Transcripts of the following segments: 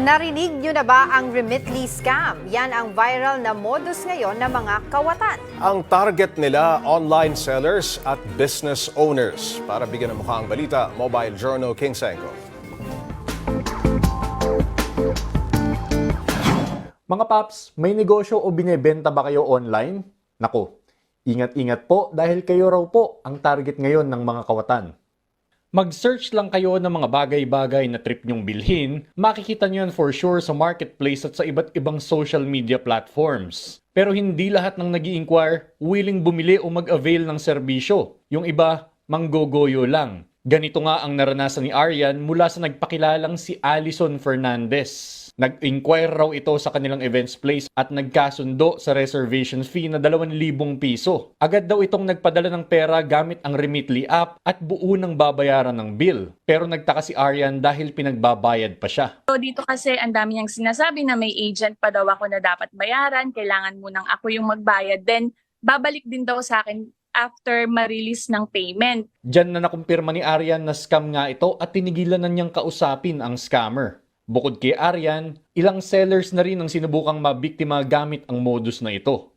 Narinig nyo na ba ang Remitly scam? Yan ang viral na modus ngayon ng mga kawatan. Ang target nila, online sellers at business owners. Para bigyan ng mukha ang balita, Mobile Journal King Senko. Mga paps, may negosyo o binebenta ba kayo online? Nako, ingat-ingat po dahil kayo raw po ang target ngayon ng mga kawatan. Mag-search lang kayo ng mga bagay-bagay na trip nyong bilhin, makikita nyo yan for sure sa marketplace at sa iba't ibang social media platforms. Pero hindi lahat ng nag inquire willing bumili o mag-avail ng serbisyo. Yung iba, manggogoyo lang. Ganito nga ang naranasan ni Aryan mula sa nagpakilalang si Alison Fernandez. Nag-inquire raw ito sa kanilang events place at nagkasundo sa reservation fee na 2,000 piso. Agad daw itong nagpadala ng pera gamit ang Remitly app at buo ng babayaran ng bill. Pero nagtaka si Aryan dahil pinagbabayad pa siya. So dito kasi ang dami niyang sinasabi na may agent pa daw ako na dapat bayaran, kailangan munang ako yung magbayad. Then babalik din daw sa akin after ma-release ng payment. Diyan na nakumpirma ni Aryan na scam nga ito at tinigilan na niyang kausapin ang scammer. Bukod kay Aryan, ilang sellers na rin ang sinubukang mabiktima gamit ang modus na ito.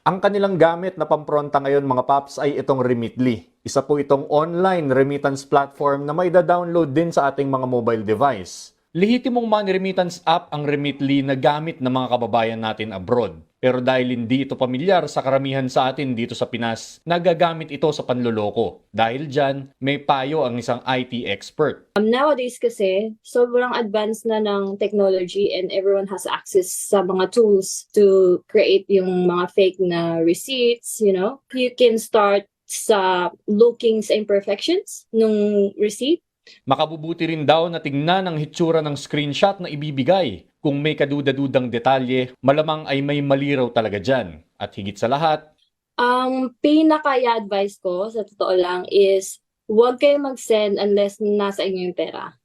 Ang kanilang gamit na pampronta ngayon mga paps ay itong Remitly. Isa po itong online remittance platform na may da-download din sa ating mga mobile device. Lehitimong money remittance app ang Remitly na gamit ng mga kababayan natin abroad. Pero dahil hindi ito pamilyar sa karamihan sa atin dito sa Pinas, nagagamit ito sa panloloko. Dahil dyan, may payo ang isang IT expert. Um, nowadays kasi, sobrang advanced na ng technology and everyone has access sa mga tools to create yung mga fake na receipts, you know. You can start sa looking sa imperfections nung receipt. Makabubuti rin daw na tingnan ang hitsura ng screenshot na ibibigay. Kung may kaduda-dudang detalye, malamang ay may mali raw talaga dyan. At higit sa lahat, Ang pinaka-advice ko, sa totoo lang, is huwag kayo mag-send unless nasa inyo yung pera.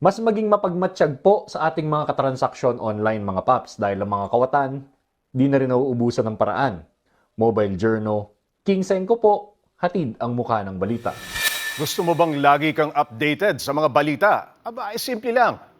mas maging mapagmatsyag po sa ating mga katransaksyon online mga paps dahil ang mga kawatan, di na rin nauubusan ng paraan. Mobile Journal, King Senko po, hatid ang mukha ng balita. Gusto mo bang lagi kang updated sa mga balita? Aba, ay simple lang.